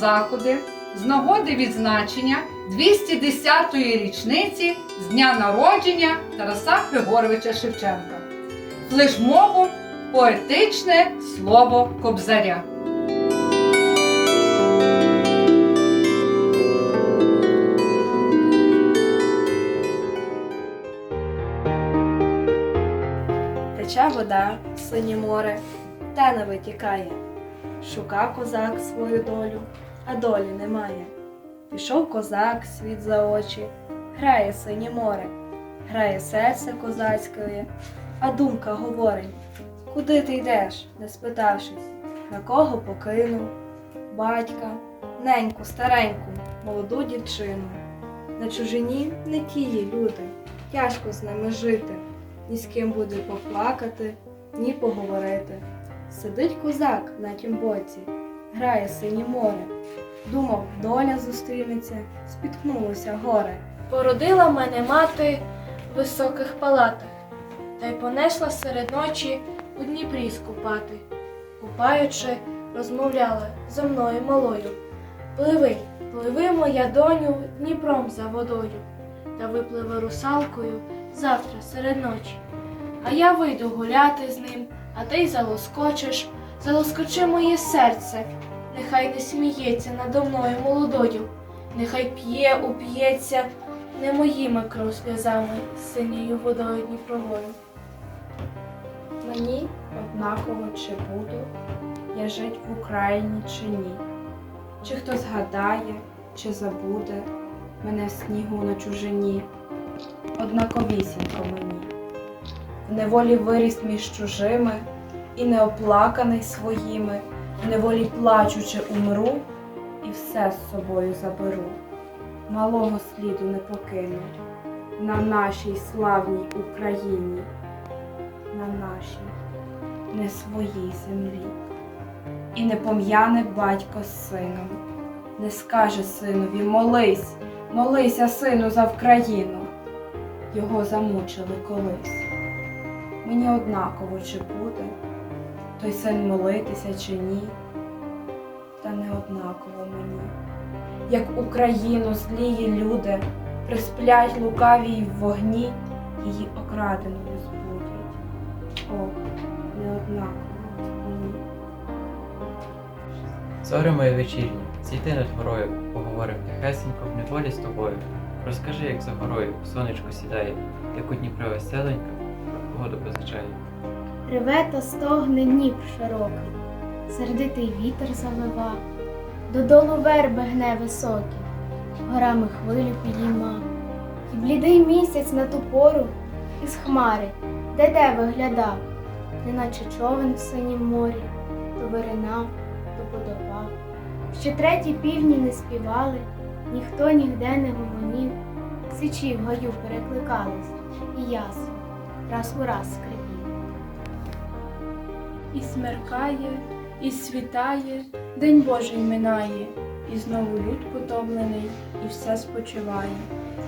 Заходи з нагоди відзначення 210-ї річниці з дня народження Тараса Григоровича Шевченка. Флешмобом поетичне слово Кобзаря. Тече вода, синє море, те не витікає. Шука козак свою долю, а долі немає. Пішов козак світ за очі, грає синє море, грає серце козацьке, а думка говорить, куди ти йдеш, не спитавшись, на кого покинув, батька, неньку, стареньку, молоду дівчину. На чужині не тії люди, тяжко з ними жити ні з ким буде поплакати, ні поговорити. Сидить козак на тім боці, грає синє море. Думав, доля зустрінеться, спіткнулося горе. Породила мене мати в високих палатах, та й понесла серед ночі у Дніпрі скупати. Купаючи, розмовляла зо мною малою. Пливи, пливи, моя доню, Дніпром за водою, та випливе русалкою завтра серед ночі. А я вийду гуляти з ним, а ти й залоскочиш, залоскочи моє серце, нехай не сміється надо мною молодою, нехай п'є, уп'ється не моїми кров сльозами, синьою водою Дніпровою. Мені однаково чи буду я жить в Україні чи ні. Чи хто згадає, чи забуде мене в снігу на чужині. Однаковісінько мені. В неволі виріс між чужими і неоплаканий своїми, неволі плачучи умру і все з собою заберу. Малого сліду не покину на нашій славній Україні на нашій, не своїй землі. І не пом'яне батько з сином, не скаже синові молись, молися, сину, за Вкраїну. Його замучили колись. Мені однаково, чи буде той син молитися чи ні, та не однаково мені. Як Україну злії люди присплять лукавій в вогні, її окраденою збудять. О, не однаково мені. Зоре моє вечірнє, зійди над горою, поговорим тихесенько в неволі з тобою. Розкажи, як за горою сонечко сідає, як у Дніпро веселенько, погоду позичає. Реве та стогне Дніпр широкий, сердитий вітер завива, додолу верби гне високі, горами хвилю підійма, І блідий місяць на ту пору із хмари, де де виглядав, неначе човен в синім морі, то виринав, то подобав. Ще треті півні не співали, ніхто нігде не гомонів, сичі в гаю перекликались, і ясно, раз у раз скрипів. І смеркає, і світає, День Божий минає, і знову люд потомлений, і все спочиває.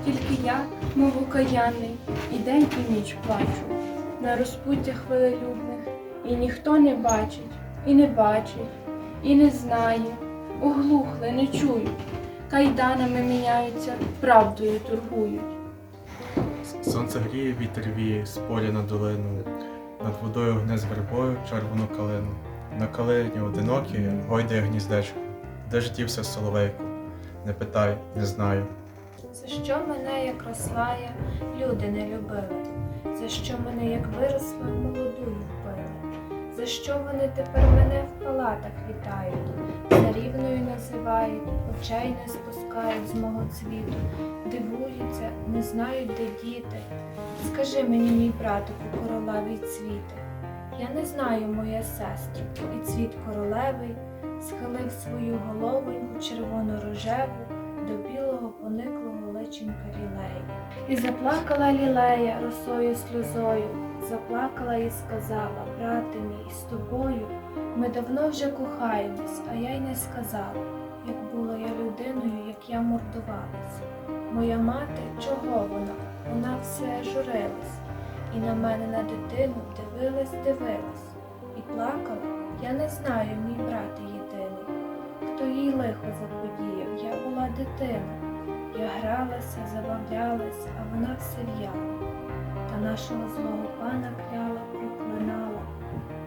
Тільки я, мов окаянний, і день і ніч плачу. На розпуттях хвилелюбних, і ніхто не бачить, і не бачить, і не знає, оглухли, не чують, кайданами міняються, правдою торгують. Сонце гріє, вітер віє з поля на долину, над водою гне з вербою червону калину. На калині одинокі гойдає гніздечко. Де ж дівся соловейку? Не питай, не знаю. За що мене, як росла я, люди не любили? За що мене, як виросла, молодую? За що вони тепер мене в палатах вітають? Царівною називають, очей не спускають з мого цвіту, дивуються, не знають, де діти. Скажи мені, мій братику, королевий цвіте. Я не знаю, моя сестро, і цвіт королевий схилив свою головоньку червоно-рожеву до білого пониклого личенька лілея. І заплакала лілея росою сльозою, заплакала і сказала, брате мій, з тобою ми давно вже кохаємось, а я й не сказала, як була я людиною, як я мордувалась. Моя мати, чого вона? Вона все журилась, і на мене на дитину дивилась, дивилась, і плакала, я не знаю, мій брат єдиний, хто їй лихо заподіяв, я була дитина. Я гралася, забавлялась, а вона все в'яла. Та нашого злого пана кляла, проклинала,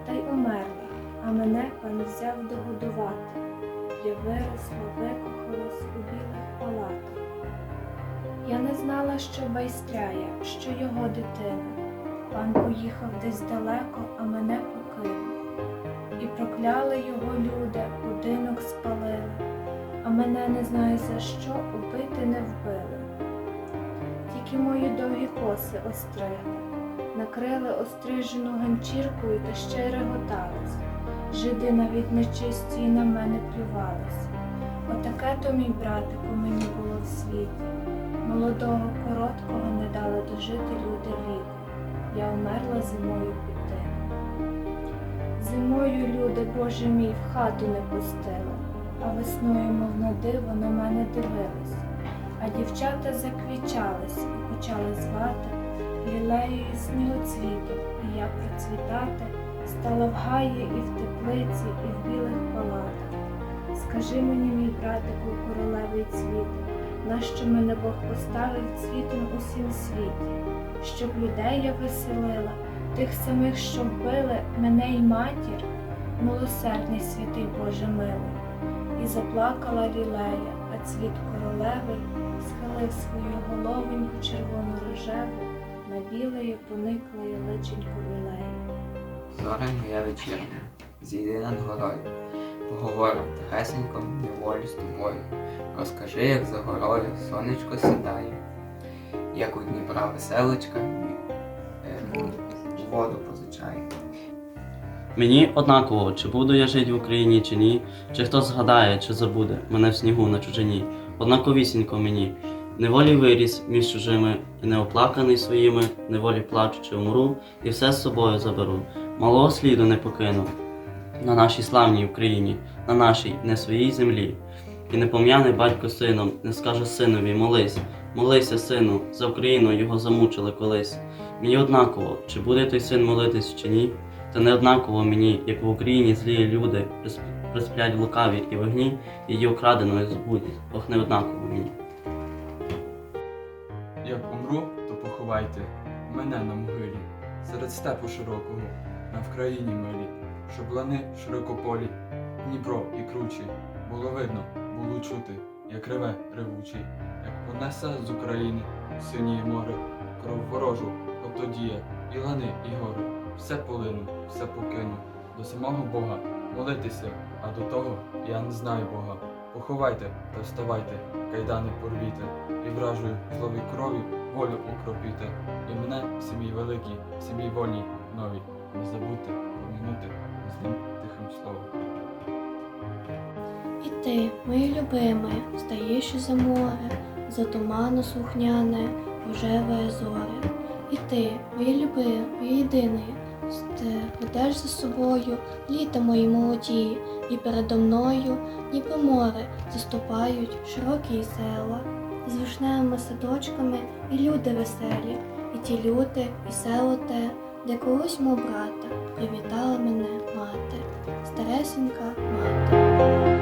та й умерла, а мене пан взяв догодувати. Я виросла, викохалась у білих палатах. Я не знала, що байстряє, що його дитина. Пан поїхав десь далеко, а мене покинув. І прокляли його люди, будинок спалили а мене не знаю за що убити не вбили. Тільки мої довгі коси остригли, накрили острижену ганчіркою та ще й реготались. Жиди навіть нечисті на мене плювались. Отаке то мій братику мені було в світі. Молодого короткого не дали дожити люди віку. Я умерла зимою під тим. Зимою люди, Боже мій, в хату не пустили а весною, мов на диво, на мене дивились. А дівчата заквічались і почали звати лілеєю снігоцвітом, і я процвітати стала в гаї і в теплиці, і в білих палатах. Скажи мені, мій братику, королевий цвіт, нащо мене Бог поставив цвітом усім світі, щоб людей я веселила, тих самих, що вбили мене й матір, милосердний святий Боже милий. І заплакала лілея, а цвіт королеви схилив свою головоньку червону рожеву, на білеє пониклої личенько лілеї. Зоре моя вечірня, зійди над горою, поговорим тихесенько неволі з тобою. Розкажи, як за горою сонечко сідає, як у Дніпра веселочка е, воду позичає. Мені однаково, чи буду я жити в Україні чи ні, чи хто згадає, чи забуде мене в снігу на чужині. Однаковісінько мені. Неволі виріс між чужими, і неоплаканий своїми, неволі плачучи умру, і все з собою заберу. Малого сліду не покину на нашій славній Україні, на нашій не своїй землі. І не пом'яне батько сином, не скаже синові, молись, молися, сину, за Україну його замучили колись. Мені однаково, чи буде той син молитись чи ні. Та не однаково мені, як в Україні злі люди прис- присплять в лукаві і вогні, її украденою збудять. Ох, не однаково мені. Як умру, то поховайте мене на могилі, серед степу широкого, на Вкраїні милі, щоб лани широкополі, Дніпро і кручі, було видно, було чути, як реве ревучий, як понесе з України синіє море, кров ворожу, оптодіє, і лани, і гори, все полину, все покину, до самого Бога молитися, а до того я не знаю Бога. Поховайте та вставайте, кайдани порвіте, і вражою зловій крові волю укропіте, і мене сім'ї великій, сім'ї вольній новій. Не забудьте помінути з ним тихим словом. І ти, моє любиме, встаєш за море, за туману слухняне, рожеве зоре. І ти, моє любиме, моє єдине, ти ведеш за собою літа мої молоді, і передо мною, ніби море, заступають широкі села, з вишневими садочками і люди веселі, і ті люди, і село те, де колись мов брата, привітала мене мати, старесенька мати.